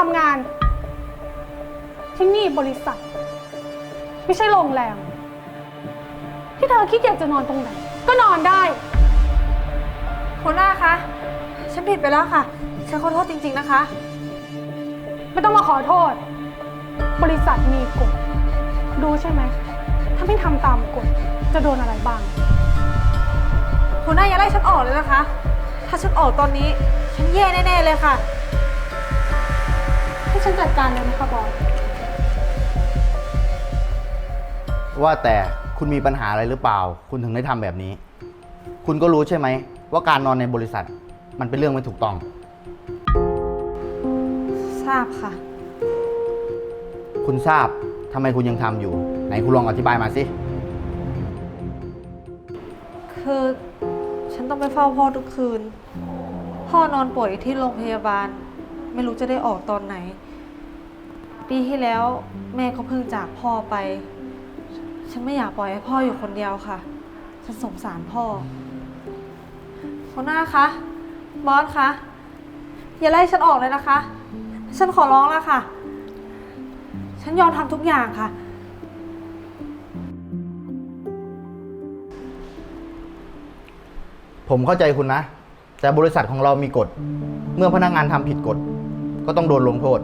ทำงาน ที่นี่บริษัท ไม่ใช่โรงแรม ที่เธอคิดอยากจะนอนตรงไหน ก็นอนได้ หัวหน้าคะ ฉันผิดไปแล้วค่ะ ฉันขอโทษจริง ๆนะคะ ไม่ต้องมาขอโทษ บริษัทมีกฎรู้ใช่ไหม ถ้าไม่ทำตามกฎ จะโดนอะไรบ้าง หัวหน้าอย่าไล่ฉันออกเลยนะคะ ถ้าฉันออกตอนนี้ ฉันแย่แน่ๆเลยค่ะ ให้ฉันจัดการเลยนะคะบอสว่าแต่คุณมีปัญหาอะไรหรือเปล่า คุณถึงได้ทำแบบนี้ คุณก็รู้ใช่ไหม ว่าการนอนในบริษัท มันเป็นเรื่องไม่ถูกต้อง ทราบค่ะ คุณทราบทำไมคุณยังทำอยู่ ไหนคุณลองอธิบายมาสิ คือ ฉันต้องไปเฝ้าพ่อทุกคืน พ่อนอนป่วยที่โรงพยาบาล ไม่รู้จะได้ออกตอนไหน ปีที่แล้วแม่ก็เพิ่งจากพ่อไป ฉันไม่อยากปล่อยให้พ่ออยู่คนเดียวค่ะ ฉันสงสารพ่อหัวหน้าคะบอสคะอย่าไล่ฉันออกเลยนะคะ ฉันขอร้องแล้วค่ะ ฉันยอมทำทุกอย่างค่ะ ผมเข้าใจคุณนะ แต่บริษัทของเรามีกฎ เมื่อพนักงานทำผิดกฎ ก็ต้องโดนลงโทษ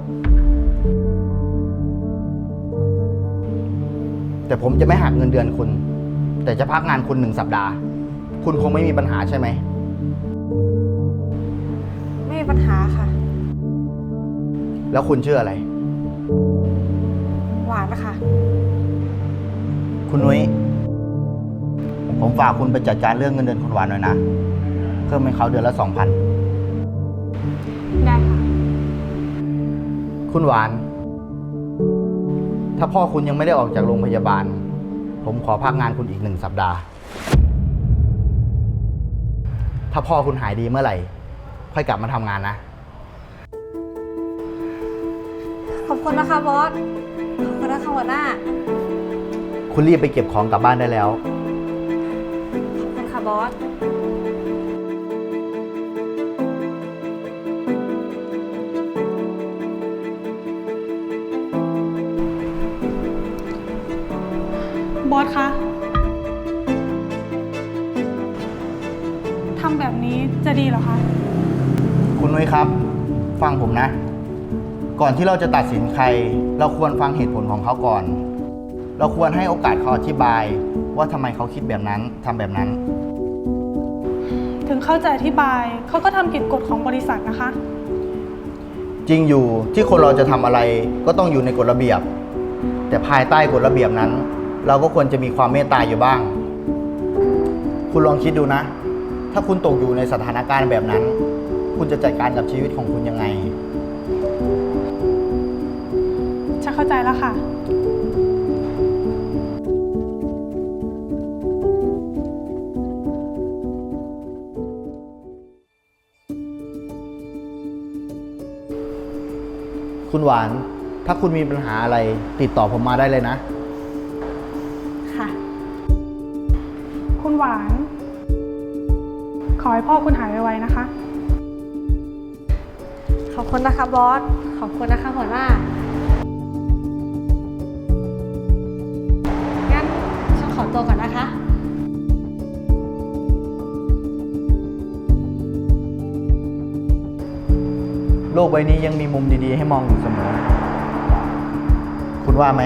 แต่ผมจะไม่หักเงินเดือนคุณ แต่จะพักงานคุณหนึ่งสัปดาห์ คุณคงไม่มีปัญหาใช่ไหม ไม่มีปัญหาค่ะ แล้วคุณชื่ออะไร หวานนะคะ คุณนุ้ยผมฝากคุณไปจัดการเรื่องเงินเดือนคุณหวานหน่อยนะเพิ่มให้เขาเดือนละสองพันได้ค่ะคุณหวาน ถ้าพ่อคุณยังไม่ได้ออกจากโรงพยาบาล ผมขอพักงานคุณอีกหนึ่งสัปดาห์ ถ้าพ่อคุณหายดีเมื่อไหร่ ค่อยกลับมาทำงานนะ ขอบคุณนะคะบอส ขอบคุณนะคะหัวหน้า คุณรีบไปเก็บของกลับบ้านได้แล้ว ขอบคุณค่ะบอส บอสคะทำแบบนี้จะดีเหรอคะ คุณนุ้ยครับ ฟังผมนะ ก่อนที่เราจะตัดสินใคร เราควรฟังเหตุผลของเขาก่อน เราควรให้โอกาสเขาอธิบาย ว่าทำไมเขาคิดแบบนั้นทำแบบนั้น ถึงเข้าใจอธิบาย เขาก็ทำผิดกฎของบริษัทนะคะ จริงอยู่ที่คนเราจะทำอะไรก็ต้องอยู่ในกฎระเบียบ แต่ภายใต้กฎระเบียบนั้น เราก็ควรจะมีความเมตตาอยู่บ้าง คุณลองคิดดูนะ ถ้าคุณตกอยู่ในสถานการณ์แบบนั้น คุณจะจัดการกับชีวิตของคุณยังไง ฉันเข้าใจแล้วค่ะ คุณหวาน ถ้าคุณมีปัญหาอะไรติดต่อผมมาได้เลยนะค่ะ หวาน ขอให้พ่อคุณหายไวๆนะคะ ขอบคุณนะคะบอส ขอบคุณนะคะหัวหน้า งั้นฉันขอตัวก่อนนะคะ โลกใบนี้ยังมีมุมดีๆ ให้มองอยู่เสมอ คุณว่าไหม